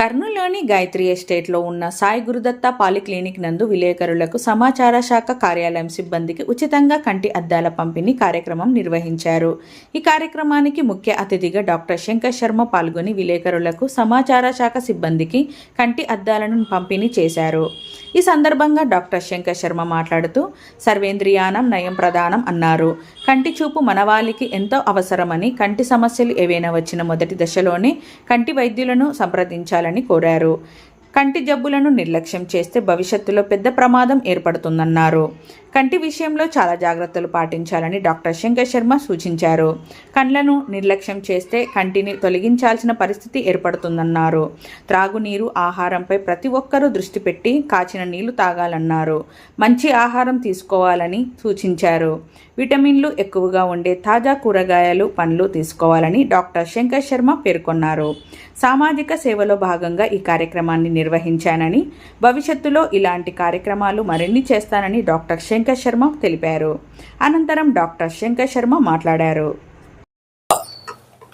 కర్నూలులోని గాయత్రి ఎస్టేట్లో ఉన్న సాయి గురుదత్త పాలిక్లినిక్ నందు విలేకరులకు సమాచార శాఖ కార్యాలయం సిబ్బందికి ఉచితంగా కంటి అద్దాల పంపిణీ కార్యక్రమం నిర్వహించారు. ఈ కార్యక్రమానికి ముఖ్య అతిథిగా డాక్టర్ శంకర్ శర్మ పాల్గొని విలేకరులకు సమాచార శాఖ సిబ్బందికి కంటి అద్దాలను పంపిణీ చేశారు. ఈ సందర్భంగా డాక్టర్ శంకర్ శర్మ మాట్లాడుతూ సర్వేంద్రియానం నయం ప్రధానం అన్నారు. కంటి చూపు మనవాళికి ఎంతో అవసరమని కంటి సమస్యలు ఏవైనా వచ్చిన మొదటి దశలోనే కంటి వైద్యులను సంప్రదించాలని కోరారు. కంటి జబ్బులను నిర్లక్ష్యం చేస్తే భవిష్యత్తులో పెద్ద ప్రమాదం ఏర్పడుతుందన్నారు. కంటి విషయంలో చాలా జాగ్రత్తలు పాటించాలని డాక్టర్ శంకర్ శర్మ సూచించారు. కండ్లను నిర్లక్ష్యం చేస్తే కంటిని తొలగించాల్సిన పరిస్థితి ఏర్పడుతుందన్నారు. త్రాగునీరు ఆహారంపై ప్రతి ఒక్కరూ దృష్టి పెట్టి కాచిన నీళ్ళు తాగాలన్నారు. మంచి ఆహారం తీసుకోవాలని సూచించారు. విటమిన్లు ఎక్కువగా ఉండే తాజా కూరగాయలు పండ్లు తీసుకోవాలని డాక్టర్ శంకర్ శర్మ పేర్కొన్నారు. సామాజిక సేవలో భాగంగా ఈ కార్యక్రమాన్ని నిర్వహించానని భవిష్యత్తులో ఇలాంటి కార్యక్రమాలు మరిన్ని చేస్తానని డాక్టర్ శంకర్ శర్మ తెలిపారు. అనంతరం డాక్టర్ శంకర్ శర్మ మాట్లాడారు.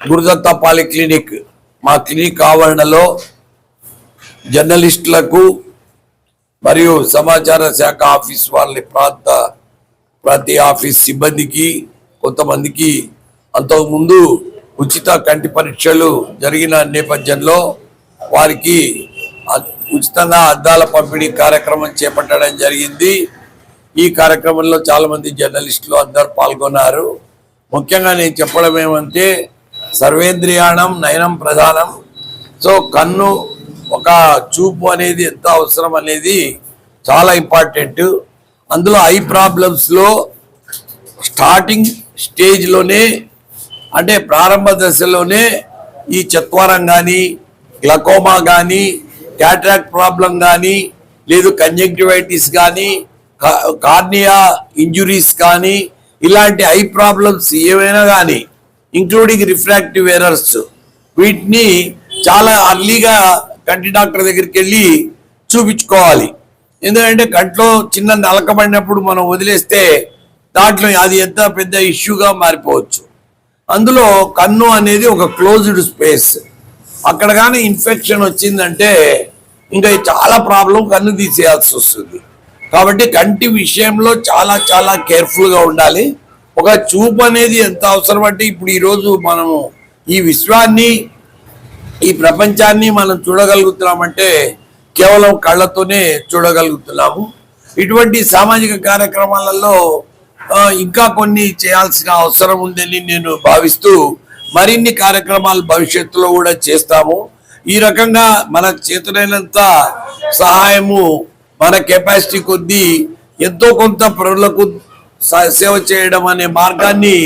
గురుదత్త పాలిక్లినిక్ మా క్లినిక్ ఆవరణలో జర్నలిస్టులకు మరియు సమాచార శాఖ ఆఫీస్ వాళ్ళ ప్రాంత ప్రతి ఆఫీస్ సిబ్బందికి కొంతమందికి అంతకుముందు ఉచిత కంటి పరీక్షలు జరిగిన నేపథ్యంలో వారికి ఉచితంగా అద్దాల పంపిణీ కార్యక్రమం చేపట్టడం జరిగింది. ఈ కార్యక్రమంలో చాలామంది జర్నలిస్టులు అందరు పాల్గొన్నారు. ముఖ్యంగా నేను చెప్పడం ఏమంటే సర్వేంద్రియాణం నయనం ప్రధానం. సో కన్ను ఒక చూపు అనేది ఎంత అవసరం అనేది చాలా ఇంపార్టెంట్. అందులో ఐ ప్రాబ్లమ్స్లో స్టార్టింగ్ స్టేజ్లోనే అంటే ప్రారంభ దశలోనే ఈ చత్వరం కానీ గ్లకోమా కానీ క్యాట్రాక్ట్ ప్రాబ్లం కానీ లేదు కంజంక్టివైటిస్ కానీ కార్నియా ఇంజురీస్ కానీ ఇలాంటి ఐ ప్రాబ్లమ్స్ ఏమైనా కానీ ఇంక్లూడింగ్ రిఫ్రాక్టివ్ ఎరర్స్ వీటిని చాలా అర్లీగా కంటి డాక్టర్ దగ్గరికి వెళ్ళి చూపించుకోవాలి. ఎందుకంటే కంట్లో చిన్న నలకబడినప్పుడు మనం వదిలేస్తే దాంట్లో అది ఎంత పెద్ద ఇష్యూగా మారిపోవచ్చు. అందులో కన్ను అనేది ఒక క్లోజ్డ్ స్పేస్. అక్కడ కానీ ఇన్ఫెక్షన్ వచ్చిందంటే ఇంకా చాలా ప్రాబ్లం కన్ను తీసేయాల్సి వస్తుంది. కాబట్టి కంటి విషయంలో చాలా చాలా కేర్ఫుల్గా ఉండాలి. ఒక చూపు అనేది ఎంత అవసరం అంటే ఇప్పుడు ఈరోజు మనము ఈ విశ్వాన్ని ఈ ప్రపంచాన్ని మనం చూడగలుగుతున్నామంటే కేవలం కళ్ళతోనే చూడగలుగుతున్నాము. ఇటువంటి సామాజిక కార్యక్రమాలలో ఇంకా కొన్ని చేయాల్సిన అవసరం ఉందని నేను భావిస్తూ మరిన్ని కార్యక్రమాలు భవిష్యత్తులో కూడా చేస్తాము. ఈ రకంగా మన చేతులైనంత సహాయము మన కెపాసిటీ కొద్దీ ఎంతో కొంత ప్రజలకు సేవ చేయడం అనే మార్గాన్ని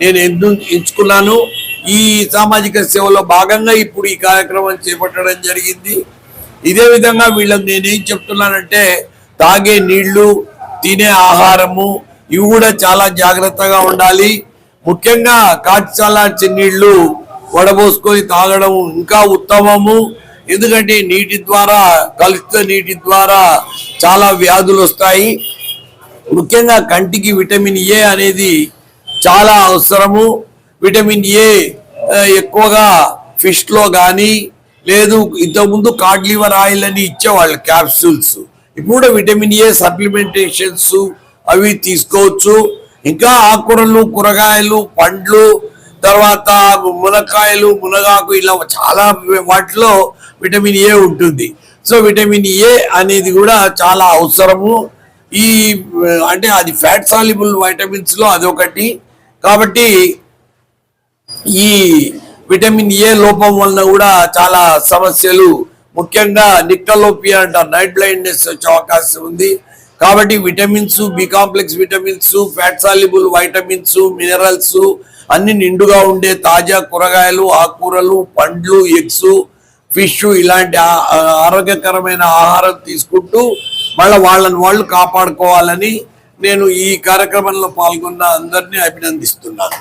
నేను ఎందు ఎంచుకున్నాను. ఈ సామాజిక సేవలో భాగంగా ఇప్పుడు ఈ కార్యక్రమం చేపట్టడం జరిగింది. ఇదే విధంగా వీళ్ళకి నేనేం చెప్తున్నానంటే తాగే నీళ్ళు తినే ఆహారము ఇవి కూడా చాలా జాగ్రత్తగా ఉండాలి. ముఖ్యంగా కాచాల చెన్నీళ్ళు వడబోసుకొని తాగడం ఇంకా ఉత్తమము. ఎందుకంటే నీటి ద్వారా కలుషిత నీటి ద్వారా చాలా వ్యాధులు వస్తాయి. ముఖ్యంగా కంటికి విటమిన్ ఏ అనేది చాలా అవసరము. విటమిన్ ఏ ఎక్కువగా ఫిష్లో కానీ లేదు ఇంతకుముందు కార్డ్ లివర్ ఆయిల్ అని ఇచ్చేవాళ్ళు క్యాప్సూల్స్. ఇప్పుడు విటమిన్ ఏ సప్లిమెంటేషన్స్ అవి తీసుకోవచ్చు. ఇంకా ఆకుకూరలు కూరగాయలు పండ్లు తర్వాత మునక్కాయలు మునగాకు ఇలా చాలా వాటిలో విటమిన్ ఏ ఉంటుంది. సో విటమిన్ ఏ అనేది కూడా చాలా అవసరము. ఈ అంటే అది ఫ్యాట్ సాల్యుబుల్ వైటమిన్స్లో అదొకటి. కాబట్టి ఈ విటమిన్ ఏ లోపం వలన కూడా చాలా సమస్యలు. ముఖ్యంగా నిక్టలోపియా అంటారు. నైట్ బ్లైండ్నెస్ వచ్చే అవకాశం ఉంది. కాబట్టి vitamins B complex vitamins fat soluble vitamins minerals అన్ని నిండుగా ఉండే తాజా కూరగాయలు ఆకుకూరలు పండ్లు ఎగ్స్ ఫిష్ ఇలాంటి ఆరోగ్యకరమైన ఆహారం తీసుకుంటూ మళ్ళీ వాళ్ళని వాళ్ళు కాపాడుకోవాలని నేను ఈ కార్యక్రమంలో పాల్గొన్న అందరినీ అభినందిస్తున్నాను.